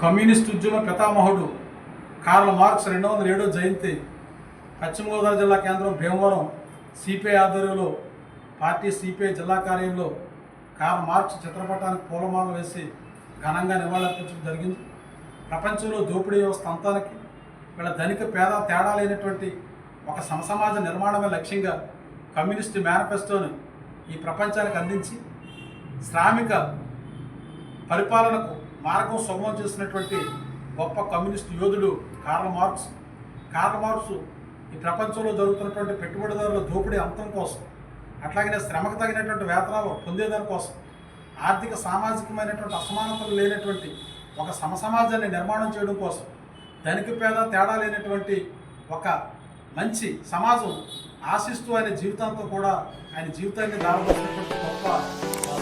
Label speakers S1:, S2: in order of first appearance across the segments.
S1: Communist ఉద్యమ పితామహుడు కార్ల మార్క్స్ రెండు వందల ఏడో జయంతి పశ్చిమ గోదావరి జిల్లా కేంద్రం భీమవరం సిపిఐ ఆధ్వర్యంలో పార్టీ సిపిఐ జిల్లా కార్యంలో కార్ల మార్క్స్ చిత్రపటానికి పూలమాల వేసి ఘనంగా నివాళులర్పించడం జరిగింది. ప్రపంచంలో దోపిడీ వ్యవస్థ అంతానికి వీళ్ళ ధనిక పేద తేడా లేనటువంటి ఒక సమసమాజ నిర్మాణమే లక్ష్యంగా కమ్యూనిస్ట్ మేనిఫెస్టోని ఈ ప్రపంచానికి అందించి శ్రామిక పరిపాలనకు మార్గం సుగమం చేసినటువంటి గొప్ప కమ్యూనిస్ట్ యోధుడు కార్ల మార్క్స్. కార్ల మార్క్స్ ఈ ప్రపంచంలో జరుగుతున్నటువంటి పెట్టుబడిదారుల దోపిడీ అంతం కోసం అట్లాగనే శ్రమకు తగినటువంటి వేతనాలు పొందేదాని కోసం ఆర్థిక సామాజికమైనటువంటి అసమానతలు లేనటువంటి ఒక సమసమాజాన్ని నిర్మాణం చేయడం కోసం ధనిక పేద తేడా లేనటువంటి ఒక మంచి సమాజం ఆశిస్తూ ఆయన జీవితంతో కూడా ఆయన జీవితాన్ని దారబోసినటువంటి గొప్ప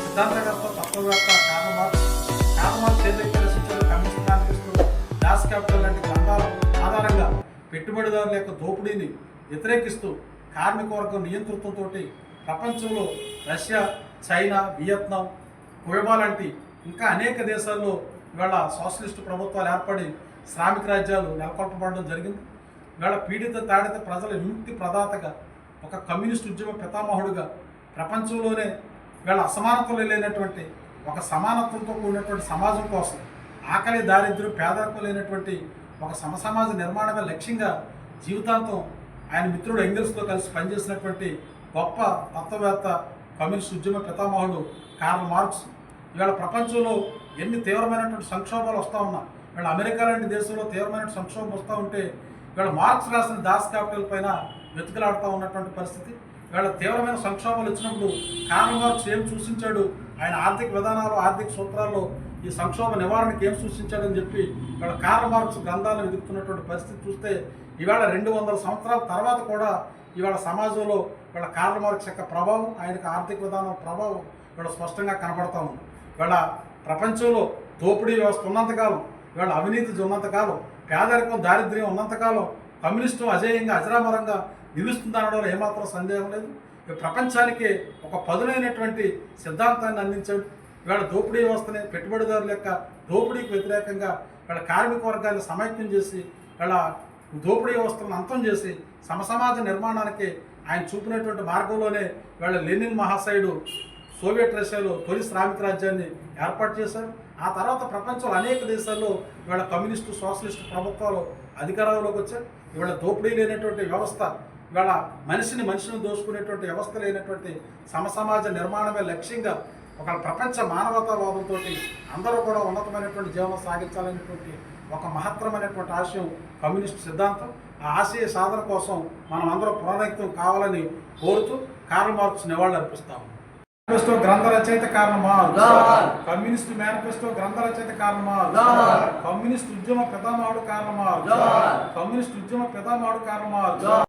S1: సిద్ధాంతకర్త తత్వవేత్త కారణమార్క్స్ కారణమార్క్స్ క్యాపిటల్ లాంటి గ్రంథాల ఆధారంగా పెట్టుబడిదారుల యొక్క దోపిడీని వ్యతిరేకిస్తూ కార్మిక వర్గం నియంతృత్వంతో ప్రపంచంలో రష్యా చైనా వియత్నాం క్యూబా లాంటి ఇంకా అనేక దేశాల్లో ఇవాళ సోషలిస్టు ప్రభుత్వాలు ఏర్పడి శ్రామిక రాజ్యాలు నెలకొల్పబడడం జరిగింది ఇవాళ పీడిత తాడిత ప్రజల విముక్తి ప్రదాతగా ఒక కమ్యూనిస్ట్ ఉద్యమ పితామహుడుగా ప్రపంచంలోనే వీళ్ళ అసమానతలు లేనటువంటి ఒక సమానత్వంతో కూడినటువంటి సమాజం కోసం ఆకలి దారిద్ర్యం పేదరికం లేనటువంటి ఒక సమసమాజ నిర్మాణమే లక్ష్యంగా జీవితాంతం ఆయన మిత్రుడు ఎంగిల్స్తో కలిసి పనిచేసినటువంటి గొప్ప తత్వవేత్త కమ్యూనిస్ట్ ఉద్యమ పితామహుడు కార్ల్ మార్క్స్. ఇవాళ ప్రపంచంలో ఎన్ని తీవ్రమైనటువంటి సంక్షోభాలు వస్తూ ఉన్నా ఇవాళ అమెరికా లాంటి దేశంలో తీవ్రమైన సంక్షోభం వస్తూ ఉంటే ఇవాళ మార్క్స్ రాసిన దాస్ క్యాపిటల్ పైన వెతుకులాడుతూ ఉన్నటువంటి పరిస్థితి ఇవాళ తీవ్రమైన సంక్షోభాలు వచ్చినప్పుడు కార్ల్ మార్క్స్ ఏం సూచించాడు ఆయన ఆర్థిక విధానాలు ఆర్థిక సూత్రాల్లో ఈ సంక్షోభ నివారణకి ఏం సూచించాడని చెప్పి ఇక్కడ కార్ల మార్క్స్ గ్రంథాలను వెతుకుతున్నటువంటి పరిస్థితి చూస్తే ఇవాళ రెండు వందల సంవత్సరాల తర్వాత కూడా ఇవాళ సమాజంలో ఇవాళ కార్ల మార్క్స్ యొక్క ప్రభావం ఆయనకు ఆర్థిక విధానం ప్రభావం ఇవాళ స్పష్టంగా కనబడతా ఉంది. ఇవాళ ప్రపంచంలో దోపిడీ వ్యవస్థ ఉన్నంతకాలం ఇవాళ అవినీతి ఉన్నంతకాలం పేదరికం దారిద్ర్యం ఉన్నంతకాలం కమ్యూనిస్టు అజేయంగా అజరామరంగా నిలుస్తుందనడంలో ఏమాత్రం సందేహం లేదు. ప్రపంచానికి ఒక పదునైనటువంటి సిద్ధాంతాన్ని అందించాడు. ఇవాళ దోపిడీ వ్యవస్థని పెట్టుబడిదారుల యొక్క దోపిడీకి వ్యతిరేకంగా ఇవాళ కార్మిక వర్గాన్ని సమైక్యం చేసి ఇవాళ దోపిడీ వ్యవస్థను అంతం చేసి సమసమాజ నిర్మాణానికి ఆయన చూపినటువంటి మార్గంలోనే ఇవాళ లెనిన్ మహాశయుడు సోవియట్ రష్యాలో తొలి శ్రామిక రాజ్యాన్ని ఏర్పాటు చేశారు. ఆ తర్వాత ప్రపంచంలో అనేక దేశాల్లో ఇవాళ కమ్యూనిస్టు సోషలిస్టు ప్రభుత్వాలు అధికారంలోకి వచ్చారు ఇవాళ దోపిడీ లేనటువంటి వ్యవస్థ ఇవాళ మనిషిని మనిషిని దోచుకునేటువంటి వ్యవస్థ లేనటువంటి సమసమాజ నిర్మాణమే లక్ష్యంగా ఒక ప్రపంచ మానవతావాదంతో అందరూ కూడా ఉన్నతమైనటువంటి జీవనం సాగించాలనేటువంటి ఒక మహత్తరమైనటువంటి ఆశయం కమ్యూనిస్ట్ సిద్ధాంతం ఆ ఆశయ సాధన కోసం మనం అందరం పునరాక్తం కావాలని కోరుతూ కార్ల్ మార్క్స్ నివాళులు అర్పిస్తాము మేనిఫెస్టో గ్రంథ రచయిత కారణం. కమ్యూనిస్ట్ మేనిఫెస్టో గ్రంథ రచయిత కారణం మార్క్స్
S2: జోహార్.
S1: కమ్యూనిస్ట్ ఉద్యమ పితామహుడు కారణం మార్క్స్
S2: జోహార్.
S1: కమ్యూనిస్ట్ ఉద్యమ పితామహుడు కారణం మార్క్స్
S2: జోహార్.